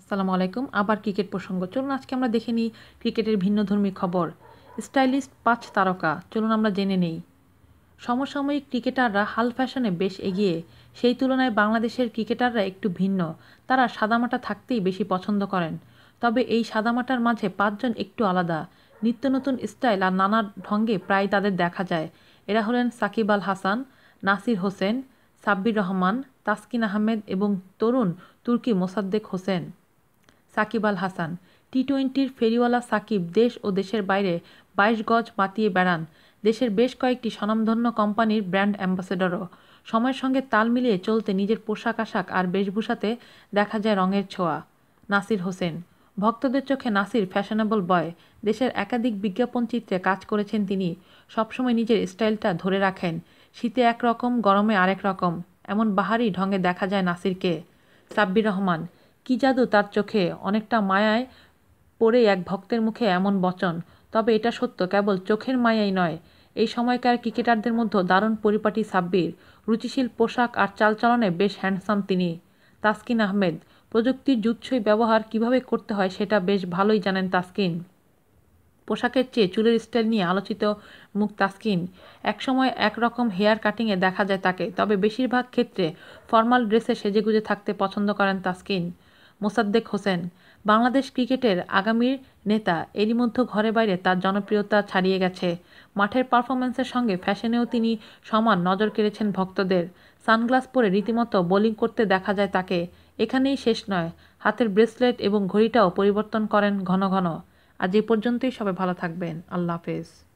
আসসালামু আলাইকুম। আবার ক্রিকেট প্রসঙ্গ। চলুন আজকে আমরা দেখে নিই ক্রিকেটের ভিন্নধর্মী খবর। স্টাইলিস্ট পাঁচ তারকা, চলুন আমরা জেনে নেই। সমসাময়িক ক্রিকেটাররা হাল ফ্যাশনে বেশ এগিয়ে, সেই তুলনায় বাংলাদেশের ক্রিকেটাররা একটু ভিন্ন। তারা সাদামাটা থাকতেই বেশি পছন্দ করেন। তবে এই সাদামাটার মাঝে পাঁচজন একটু আলাদা। নিত্য নতুন স্টাইল আর নানা ঢঙ্গে প্রায় তাদের দেখা যায়। এরা হলেন সাকিব আল হাসান, নাসির হোসেন, সাব্বির রহমান, তাসকিন আহমেদ এবং তরুণ তুর্কি মোসাদ্দেক হোসেন। সাকিব আল হাসান। টি টোয়েন্টির ফেরিওয়ালা সাকিব দেশ ও দেশের বাইরে বাইশ গজ মাতিয়ে বেড়ান। দেশের বেশ কয়েকটি স্বনামধন্য কোম্পানির ব্র্যান্ড অ্যাম্বাসেডরও। সময়ের সঙ্গে তাল মিলিয়ে চলতে নিজের পোশাক আশাক আর বেশভূষাতে দেখা যায় রঙের ছোঁয়া। নাসির হোসেন। ভক্তদের চোখে নাসির ফ্যাশনেবল বয়। দেশের একাধিক বিজ্ঞাপন চিত্রে কাজ করেছেন তিনি। সবসময় নিজের স্টাইলটা ধরে রাখেন। শীতে একরকম, গরমে আরেক রকম। এমন বাহারি ঢঙে দেখা যায় নাসিরকে। সাব্বির রহমান। কি জাদু তার চোখে? অনেকটা মায়ায় পড়ে এক ভক্তের মুখে এমন বচন। তবে এটা সত্য, কেবল চোখের মায়াই নয়। এই সময়কার ক্রিকেটারদের মধ্যে দারুণ পরিপাটি সাব্বির, রুচিশীল পোশাক আর চালচলনে বেশ হ্যান্ডসাম তিনি। তাসকিন আহমেদ, প্রযুক্তির জুৎসই ব্যবহার কীভাবে করতে হয় সেটা বেশ ভালোই জানেন তাসকিন। পোশাকের চেয়ে চুলের স্টাইল নিয়ে আলোচিত মুখ তাসকিন। একসময় একরকম হেয়ার কাটিংয়ে দেখা যায় তাকে, তবে বেশিরভাগ ক্ষেত্রে ফর্মাল ড্রেসে সেজেগুজে থাকতে পছন্দ করেন তাসকিন। মোসাদ্দেক হোসেন। বাংলাদেশ ক্রিকেটের আগামীর নেতা এরই মধ্যে ঘরে বাইরে তার জনপ্রিয়তা ছাড়িয়ে গেছে। মাঠের পারফরম্যান্সের সঙ্গে ফ্যাশনেও তিনি সমান নজর কেড়েছেন ভক্তদের। সানগ্লাস পরে রীতিমতো বোলিং করতে দেখা যায় তাকে। এখানেই শেষ নয়, হাতের ব্রেসলেট এবং ঘড়িটাও পরিবর্তন করেন ঘন ঘন। আজ এ পর্যন্তই, সবাই ভালো থাকবেন। আল্লাহ হাফেজ।